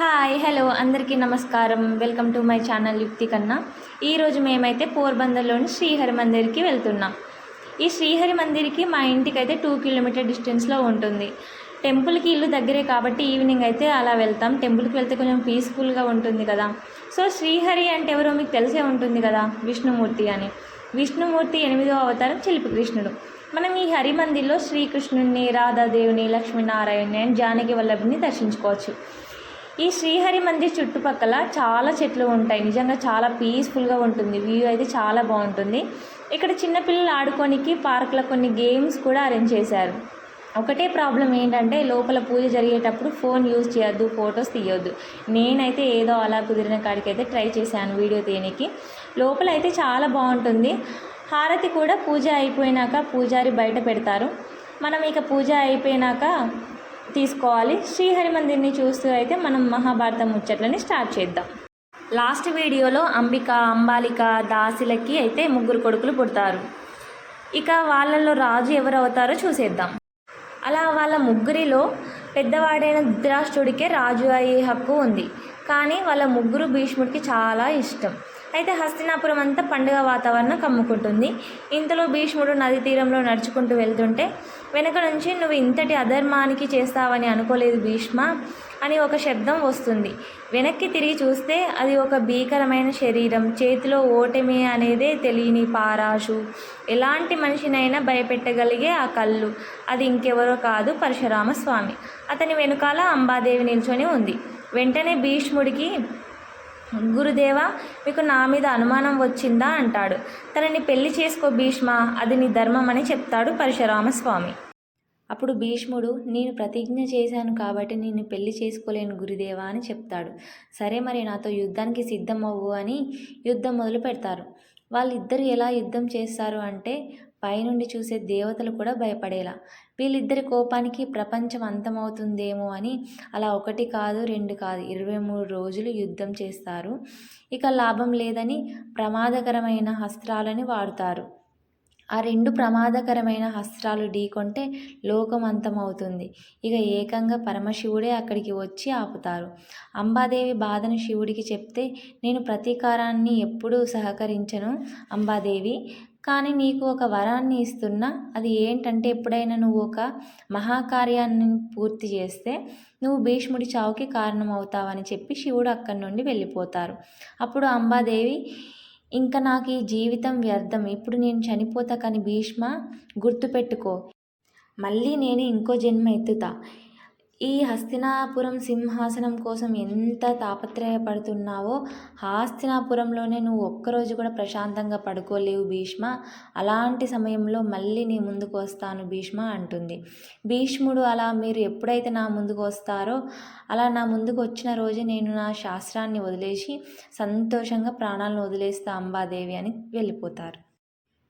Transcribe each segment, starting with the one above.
Hi hello అందరికీ నమస్కారం. Welcome to my channel యుక్తి కన్నా. ఈరోజు మేమైతే పోర్బందర్లోని శ్రీహరి మందిర్కి వెళ్తున్నాం. ఈ శ్రీహరి మందిర్కి మా ఇంటికి అయితే టూ కిలోమీటర్ డిస్టెన్స్లో ఉంటుంది. టెంపుల్కి ఇల్లు దగ్గరే కాబట్టి ఈవినింగ్ అయితే అలా వెళ్తాం. టెంపుల్కి వెళ్తే కొంచెం పీస్ఫుల్గా ఉంటుంది కదా. సో శ్రీహరి అంటే ఎవరో మీకు తెలిసే ఉంటుంది కదా విష్ణుమూర్తి అని. విష్ణుమూర్తి ఎనిమిదో అవతారం చిలిపికృష్ణుడు మనం ఈ హరి మందిర్లో శ్రీకృష్ణుడిని రాధాదేవిని లక్ష్మీనారాయణని అండ్ జానకి వల్లభుని దర్శించుకోవచ్చు. ఈ శ్రీహరి మందిర్ చుట్టుపక్కల చాలా చెట్లు ఉంటాయి. నిజంగా చాలా పీస్ఫుల్గా ఉంటుంది. వ్యూ అయితే చాలా బాగుంటుంది. ఇక్కడ చిన్నపిల్లలు ఆడుకోనికి పార్క్లో కొన్ని గేమ్స్ కూడా అరేంజ్ చేశారు. ఒకటే ప్రాబ్లం ఏంటంటే లోపల పూజ జరిగేటప్పుడు ఫోన్ యూజ్ చేయొద్దు ఫొటోస్ తీయొద్దు. నేనైతే ఏదో అలా కుదిరిన కాడికి అయితే ట్రై చేశాను వీడియో తీయనికి. లోపల అయితే చాలా బాగుంటుంది. హారతి కూడా పూజ అయిపోయినాక పూజారి బయట పెడతారు. మనం ఇక పూజ అయిపోయినాక తీసుకోవాలి. శ్రీహరి మందిర్ని చూస్తూ అయితే మనం మహాభారతం ముచ్చట్లని స్టార్ట్ చేద్దాం. లాస్ట్ వీడియోలో అంబిక అంబాలిక దాసిలకి అయితే ముగ్గురు కొడుకులు పుడతారు. ఇక వాళ్ళల్లో రాజు ఎవరు అవుతారో చూసేద్దాం. అలా వాళ్ళ ముగ్గురిలో పెద్దవాడైన ధృతరాష్ట్రుడికే రాజు అయ్యే హక్కు ఉంది. కానీ వాళ్ళ ముగ్గురు భీష్ముడికి చాలా ఇష్టం. అయితే హస్తినాపురం అంతా పండుగ వాతావరణం కమ్ముకుంటుంది. ఇంతలో భీష్ముడు నది తీరంలో నడుచుకుంటూ వెళ్తుంటే వెనక నుంచి నువ్వు ఇంతటి అధర్మానికి చేస్తావని అనుకోలేదు భీష్మ అని ఒక శబ్దం వస్తుంది. వెనక్కి తిరిగి చూస్తే అది ఒక భీకరమైన శరీరం. చేతిలో ఓటమి అనేదే తెలియని పారాషు ఎలాంటి మనిషినైనా భయపెట్టగలిగే ఆ కళ్ళు. అది ఇంకెవరో కాదు పరశురామ స్వామి అతని వెనుకాల అంబాదేవి నిల్చొని ఉంది. వెంటనే భీష్ముడికి గురుదేవా మీకు నా మీద అనుమానం వచ్చిందా? అంటాడు. తనని పెళ్ళి చేసుకో భీష్మ అది నీ ధర్మం అని చెప్తాడు పరశురామస్వామి. అప్పుడు భీష్ముడు నేను ప్రతిజ్ఞ చేశాను కాబట్టి నేను పెళ్ళి చేసుకోలేను గురుదేవా అని చెప్తాడు. సరే మరి నాతో యుద్ధానికి సిద్ధం అవ్వు అని యుద్ధం మొదలు పెడతారు వాళ్ళిద్దరు ఎలా యుద్ధం చేస్తారు అంటే పైనుండి చూసే దేవతలు కూడా భయపడేలా. వీళ్ళిద్దరి కోపానికి ప్రపంచం అంతమవుతుందేమో అని అలా ఒకటి కాదు రెండు కాదు ఇరవై మూడు రోజులు యుద్ధం చేస్తారు. ఇక లాభం లేదని ప్రమాదకరమైన అస్త్రాలని వాడుతారు. ఆ రెండు ప్రమాదకరమైన అస్త్రాలు ఢీకొంటే లోకం అంతమవుతుంది. ఇక ఏకంగా పరమశివుడే అక్కడికి వచ్చి ఆపుతారు. అంబాదేవి బాధను శివుడికి చెప్తే నేను ప్రతీకారాన్ని ఎప్పుడూ సహకరించను అంబాదేవి. కానీ నీకు ఒక వరాన్ని ఇస్తున్నా. అది ఏంటంటే ఎప్పుడైనా నువ్వు ఒక మహాకార్యాన్ని పూర్తి చేస్తే నువ్వు భీష్ముడి చావుకి కారణమవుతావని చెప్పి శివుడు అక్కడి నుండి వెళ్ళిపోతారు. అప్పుడు అంబాదేవి ఇంకా నాకు ఈ జీవితం వ్యర్థం. ఇప్పుడు నేను చనిపోతా కానీ భీష్మ గుర్తుపెట్టుకో. మళ్ళీ నేను ఇంకో జన్మ ఎత్తుతా. ఈ హస్తినాపురం సింహాసనం కోసం ఎంత తాపత్రయపడుతున్నావో హస్తినాపురంలోనే నువ్వు ఒక్కరోజు కూడా ప్రశాంతంగా పడుకోలేవు భీష్మ. అలాంటి సమయంలో మళ్ళీ నీ ముందుకు వస్తాను భీష్మ అంటుంది. భీష్ముడు అలా మీరు ఎప్పుడైతే నా ముందుకు వస్తారో అలా నా ముందుకు వచ్చిన రోజే నేను నా శాస్త్రాన్ని వదిలేసి సంతోషంగా ప్రాణాలను వదిలేస్తా అంబాదేవి అని వెళ్ళిపోతారు.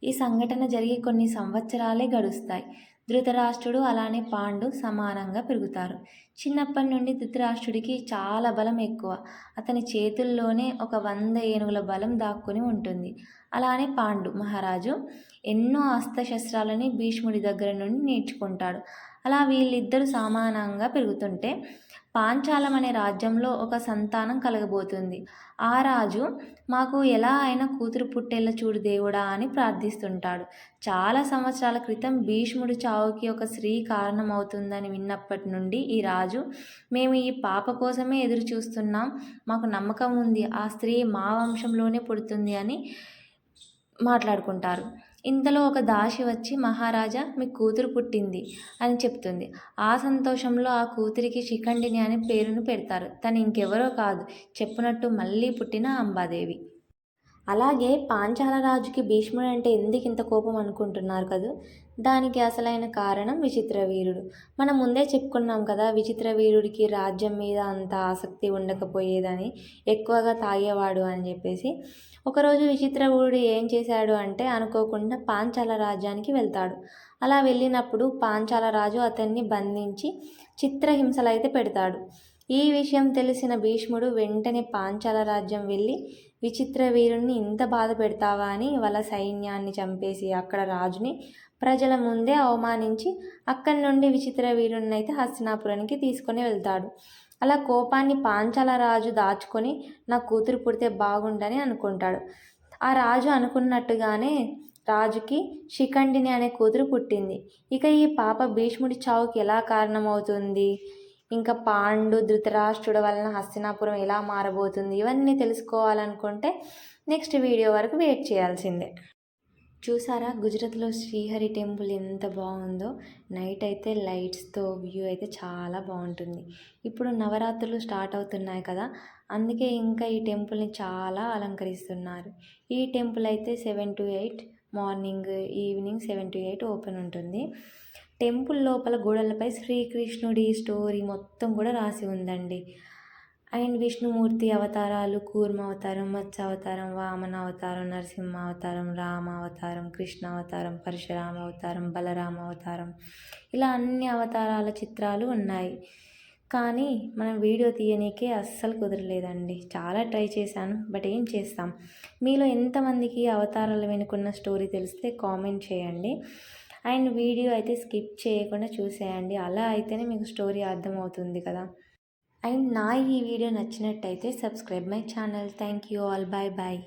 ఈ సంఘటన జరిగి కొన్ని సంవత్సరాలే గడుస్తాయి. ధృతరాష్ట్రుడు అలానే పాండు సమానంగా పెరుగుతారు. చిన్నప్పటి నుండి ధృతరాష్ట్రుడికి చాలా బలం ఎక్కువ. అతని చేతుల్లోనే ఒక వంద ఏనుగుల బలం దాక్కుని ఉంటుంది. అలానే పాండు మహారాజు ఎన్నో అస్త్రశస్త్రాలని భీష్ముడి దగ్గర నుండి నేర్చుకుంటాడు. అలా వీళ్ళిద్దరూ సమానంగా పెరుగుతుంటే పాంచాలం అనే రాజ్యంలో ఒక సంతానం కలగబోతుంది. ఆ రాజు మాకు ఎలా అయినా కూతురు పుట్టేలా చూడు దేవుడా అని ప్రార్థిస్తుంటాడు. చాలా సంవత్సరాల క్రితం భీష్ముడు చావుకి ఒక స్త్రీ కారణమవుతుందని విన్నప్పటి నుండి ఈ రాజు మేము ఈ పాప కోసమే ఎదురు చూస్తున్నాం మాకు నమ్మకం ఉంది. ఆ స్త్రీ మా వంశంలోనే పుడుతుంది అని మాట్లాడుకుంటారు. ఇంతలో ఒక దాసి వచ్చి మహారాజా మీ కూతురు పుట్టింది అని చెప్తుంది. ఆ సంతోషంలో ఆ కూతురికి శిఖండిని అనే పేరును పెడతారు. తను ఇంకెవరో కాదు. చెప్పినట్టు మళ్ళీ పుట్టిన అంబాదేవి. అలాగే పాంచాల రాజుకి భీష్ముడు అంటే ఎందుకు ఇంత కోపం అనుకుంటున్నారు కదా? దానికి అసలైన కారణం విచిత్ర వీరుడు. మనం ముందే చెప్పుకున్నాం కదా విచిత్ర వీరుడికి రాజ్యం మీద అంత ఆసక్తి ఉండకపోయేదని ఎక్కువగా తాగేవాడు అని చెప్పేసి. ఒకరోజు విచిత్రవీరుడు ఏం చేశాడు అంటే అనుకోకుండా పాంచాల రాజ్యానికి వెళ్తాడు. అలా వెళ్ళినప్పుడు పాంచాల రాజు అతన్ని బంధించి చిత్రహింసలైతే పెడతాడు. ఈ విషయం తెలిసిన భీష్ముడు వెంటనే పాంచాల రాజ్యం వెళ్ళి విచిత్ర వీరుణ్ణి ఇంత బాధ పెడతావా అని వాళ్ళ సైన్యాన్ని చంపేసి అక్కడ రాజుని ప్రజల ముందే అవమానించి అక్కడి నుండి విచిత్ర వీరుణ్ణి అయితే హస్తినాపురానికి తీసుకొని వెళ్తాడు. అలా కోపాన్ని పాంచాల రాజు దాచుకొని నా కూతురు పుడితే బాగుండని అనుకుంటాడు. ఆ రాజు అనుకున్నట్టుగానే రాజుకి శిఖండిని అనే కూతురు పుట్టింది. ఇక ఈ పాప భీష్ముడి చావుకి ఎలా కారణమవుతుంది? ఇంకా పాండు ధృతరాష్ట్రుడు వలన హస్తినాపురం ఎలా మారబోతుంది ఇవన్నీ తెలుసుకోవాలనుకుంటే నెక్స్ట్ వీడియో వరకు వెయిట్ చేయాల్సిందే. చూసారా? గుజరాత్లో శ్రీహరి టెంపుల్ ఎంత బాగుందో. నైట్ అయితే లైట్స్తో వ్యూ అయితే చాలా బాగుంటుంది. ఇప్పుడు నవరాత్రులు స్టార్ట్ అవుతున్నాయి కదా. అందుకే ఇంకా ఈ టెంపుల్ని చాలా అలంకరిస్తున్నారు. ఈ టెంపుల్ అయితే seven to eight morning evening seven to eight open ఉంటుంది. టెంపుల్ లోపల గోడలపై శ్రీకృష్ణుడి స్టోరీ మొత్తం కూడా రాసి ఉందండి. అండ్ విష్ణుమూర్తి అవతారాలు కూర్మ అవతారం మత్స్య అవతారం వామన అవతారం నరసింహ అవతారం రామ అవతారం కృష్ణ అవతారం పరశురామ అవతారం బలరామ అవతారం. ఇలా అన్ని అవతారాల చిత్రాలు ఉన్నాయి. కానీ మనం వీడియో తీయనీకే అస్సలు కుదరలేదండి. చాలా ట్రై చేశాను బట్ ఏం చేస్తాం? మీలో ఎంతమందికి అవతారాలు వెనుకున్న స్టోరీ తెలిస్తే కామెంట్ చేయండి. అండ్ వీడియో అయితే స్కిప్ చేయకుండా చూసేయండి. అలా అయితేనే మీకు స్టోరీ అర్థమవుతుంది కదా. అండ్ నా ఈ వీడియో నచ్చినట్టయితే subscribe my channel. Thank you all. Bye bye